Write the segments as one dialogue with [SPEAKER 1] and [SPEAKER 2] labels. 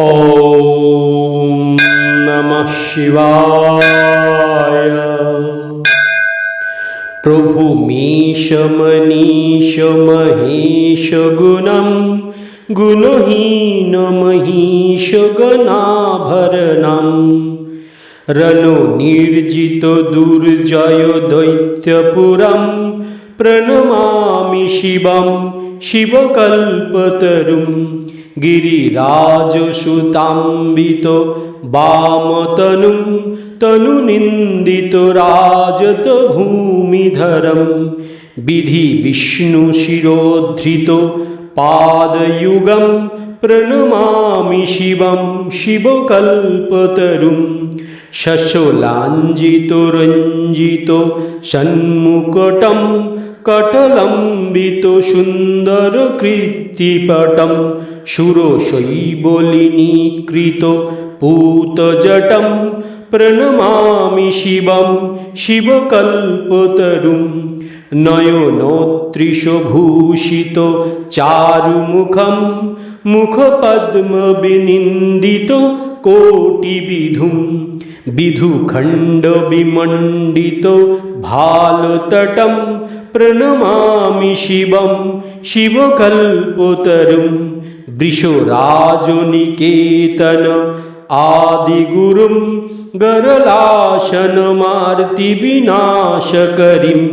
[SPEAKER 1] ॐ नमः शिवाय प्रभुमीशमनीशमहेशगुणं महेश गुणं रनो निर्जित दैत्यपुरं प्रणमामि शिवं शिवकल्पतरुम् गिरिराजसुताम्बित वामतनुं तनुनिन्दित राजत भूमिधरं विधि विष्णुशिरोद्धृत पादयुगं प्रणमामि शिवं शिवकल्पतरुं शशलाञ्जितरञ्जित सन्मुकटं कटलम्बित सुन्दरकृत्तिपटं शुरशैबलिनीकृत पूतजटं प्रणमामि शिवं शिवकल्पतरुं नयनोत्रिशभूषित चारुमुखं मुखपद्मविनिन्दित कोटिविधुं विधुखण्डविमण्डित भालतटं प्रणमामि शिवं शिवकल्पतरुं वृषराजनिकेतन आदिगुरुं गरलाशनमार्तिविनाशकरिं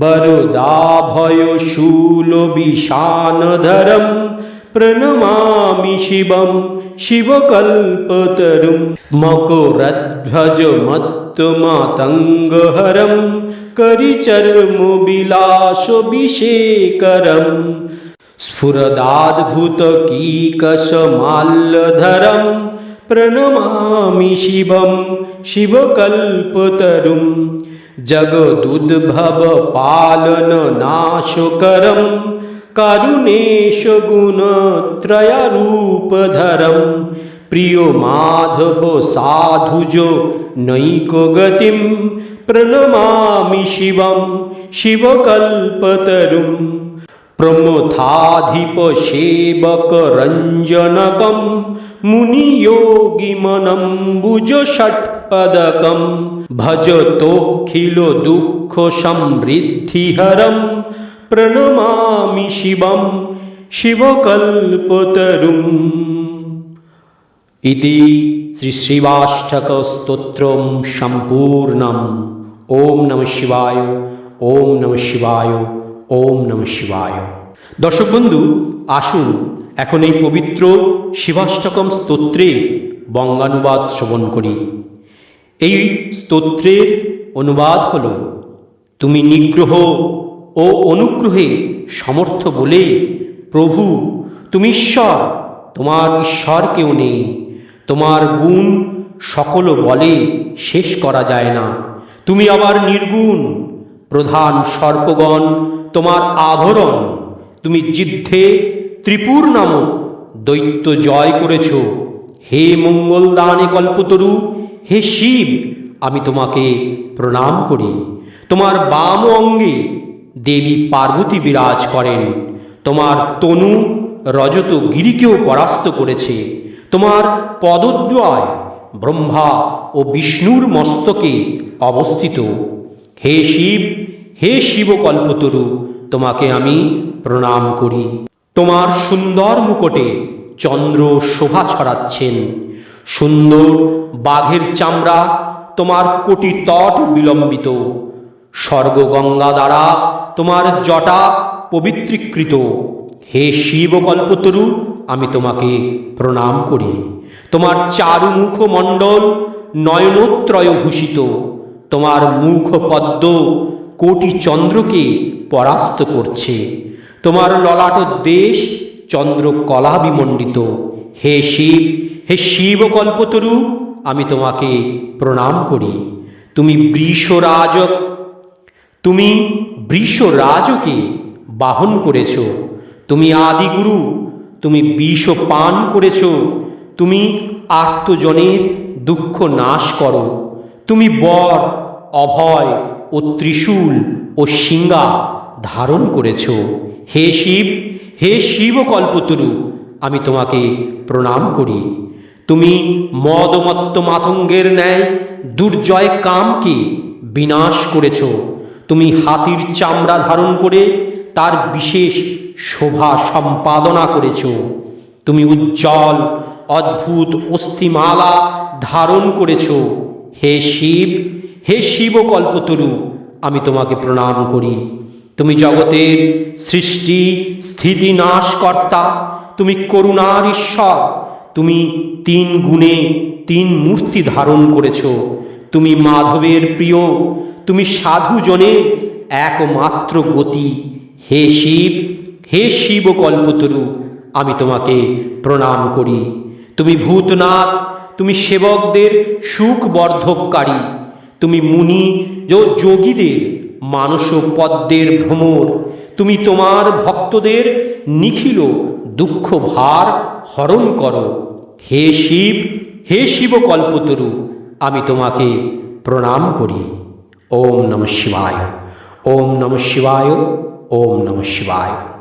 [SPEAKER 1] वरदाभयशूलविशानधरं प्रणमामि शिवं शिवकल्पतरुं मकरध्वजमत्तमातङ्गहरं करिचर्मविलासविशेकरं स्फुरदाद्भुतकीकशमाल्यधरं प्रणमामि शिवं शिवकल्पतरुं जगदुद्भवपालननाशकरं कारुणेशगुणत्रयरूपधरं प्रियो माधव साधुजो नैकगतिं प्रणमामि शिवं প্রমথাধিপ সেবক রঞ্জনকম মুনিযোগিমনম্বুজ ষট্পদকম ভজতোখিল দুঃখ সমৃদ্ধিহরম প্রণমামি শিবম শিবকল্পতরুম ইতি শ্রীশ্রীবাষ্টকস্তোত্রম সম্পূর্ণম ওম নম শিবায় ওম নম শিবায় ওম নম শিবায়। দর্শক বন্ধু, আসুন এখন এই পবিত্র শিবাষ্টকম স্তোত্রের বঙ্গানুবাদ শ্রবণ করি। এই স্তোত্রের অনুবাদ হল, তুমি নিগ্রহ ও অনুগ্রহে সমর্থ বলে, প্রভু, তুমি ঈশ্বর, তোমার ঈশ্বর কেউ নেই, তোমার গুণ সকল বলে শেষ করা যায় না। তুমি আবার নির্গুণ, প্রধান সর্পগণ তোমার আভরণ। তুমি যুদ্ধে ত্রিপুর নামক দৈত্য জয় করেছ। হে মঙ্গলদানে কল্পতরু, হে শিব, আমি তোমাকে প্রণাম করি। তোমার বাম অঙ্গে দেবী পার্বতী বিরাজ করেন। তোমার তনু রজত গিরিকেও পরাস্ত করেছে। তোমার পদদ্বয় ব্রহ্মা ও বিষ্ণুর মস্তকে অবস্থিত। হে শিব হে শিব কল্পতরু তোমাকে আমি প্রণাম করি। তোমার সুন্দর মুকুটে চন্দ্র শোভা ছড়াচ্ছেন। সুন্দর বাঘের চামড়া তোমার কোটি তট বিলম্বিত। স্বর্গ গঙ্গা দ্বারা তোমার জটা পবিত্রীকৃত। হে শিব কল্পতরু আমি তোমাকে প্রণাম করি। তোমার চারু মুখ মণ্ডল নয়নোত্রয় ভূষিত তোমার মুখ পদ্ম কোটি চন্দ্রকে পরাস্ত করছে। তোমার ললাট দেশ চন্দ্র কলা বিমণ্ডিত হে শিব হে শিব কল্পতরু আমি তোমাকে প্রণাম করি। তুমি বৃষরাজক, তুমি বৃষরাজকে বাহন করেছ। তুমি আদিগুরু, তুমি বিষ পান করেছ। তুমি আর্তজনের দুঃখ নাশ করো। তুমি বর, অভয় ও ত্রিশূল ও সিঙ্গা ধারণ করেছ। হে শিব হে শিব কল্পতরু আমি তোমাকে প্রণাম করি। তুমি মদমত্ত মাতঙ্গের ন্যায় দুর্জয় কামকে বিনাশ করেছ। তুমি হাতির চামড়া ধারণ করে তার বিশেষ শোভা সম্পাদনা করেছ। তুমি উজ্জ্বল, অদ্ভুত অস্থিমালা ধারণ করেছ। হে শিব হে শিব কল্পতরু আমি তোমাকে প্রণাম করি। তুমি জগতের সৃষ্টি, স্থিতি নাশকর্তা, তুমি করুণার ঈশ্বর, তুমি তিন গুণে তিন মূর্তি ধারণ করেছ। তুমি মাধবের প্রিয়, তুমি সাধুজনের একমাত্র গতি। হে শিব হে শিব কল্পতরু আমি তোমাকে প্রণাম করি। তুমি ভূতনাথ, তুমি সেবকদের সুখ বর্ধককারী তুমি মুনি ও যোগীদের মানস পদ্মের ভ্রমর। তুমি তোমার ভক্তদের নিখিল দুঃখ ভার হরণ করো। হে শিব হে শিব কল্পতরু আমি তোমাকে প্রণাম করি। ওম নম শিবায়। ওম নম শিবায়, ওম নম শিবায়।